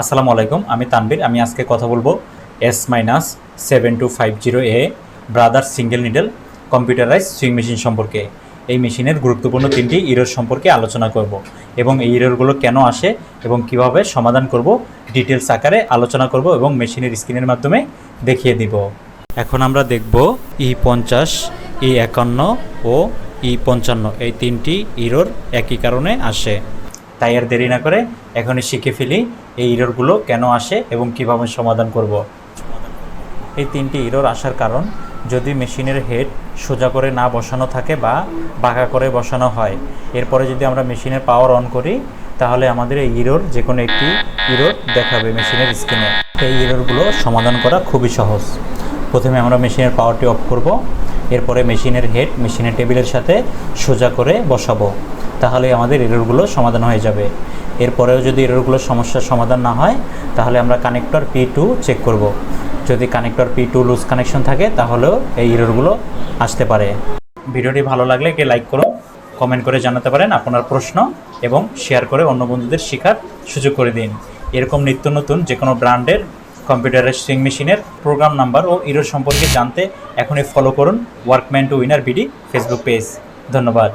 আসসালামু আলাইকুম, আমি তানবীর আমি আজকে কথা বলব S minus seven two five zero A Brother single needle computerise sewing machine সম্পর্কে। এই মেশিনের গুরুত্বপূর্ণ তিনটি ইরোর সম্পর্কে আলোচনা করব এবং এই ইরোরগুলো কেন আসে এবং কীভাবে সমাধান করব ডিটেলস আকারে আলোচনা করব এবং মেশিনের স্ক্রিনের মাধ্যমে দেখিয়ে দিব। এখন আমরা দেখব ই পঞ্চাশ ই একান্ন ও ই পঞ্চান্ন। এই তিনটি ইরোর একই কারণে আসে। তাই আর দেরি না করে এখনই শিখে ফেলি এই ইরোরগুলো কেন আসে এবং কীভাবে সমাধান করব। এই তিনটি ইরোর আসার কারণ যদি মেশিনের হেড সোজা করে না বসানো থাকে বা বাঁকা করে বসানো হয়, এরপরে যদি আমরা মেশিনের পাওয়ার অন করি, তাহলে আমাদের এই ইরোর যে কোনো একটি ইরোর দেখাবে মেশিনের স্ক্রিনে। এই ইরোরগুলো সমাধান করা খুবই সহজ। প্রথমে আমরা মেশিনের পাওয়ারটি অফ করব। এরপরে মেশিনের হেড, মেশিনের টেবিলের সাথে সোজা করে বসাবো। তাহলে আমাদের এররগুলো সমাধান হয়ে যাবে। এরপরেও যদি এররগুলোর সমস্যার সমাধান না হয়, তাহলে আমরা কানেক্টর পি টু চেক করব। যদি connector P two loose connection থাকে, তাহলেও এই এররগুলো আসতে পারে। ভিডিওটি ভালো লাগলে কে লাইক করুন কমেন্ট করে জানাতে পারেন আপনার প্রশ্ন এবং শেয়ার করে অন্য বন্ধুদের শেখার সুযোগ করে দিন। এরকম নিত্য নতুন যে কোনো ব্র্যান্ডের কম্পিউটারের সুইং মেশিনের প্রোগ্রাম নাম্বার ও ইরোর সম্পর্কে জানতে এখনই ফলো করুন workman to winner BD Facebook page ধন্যবাদ।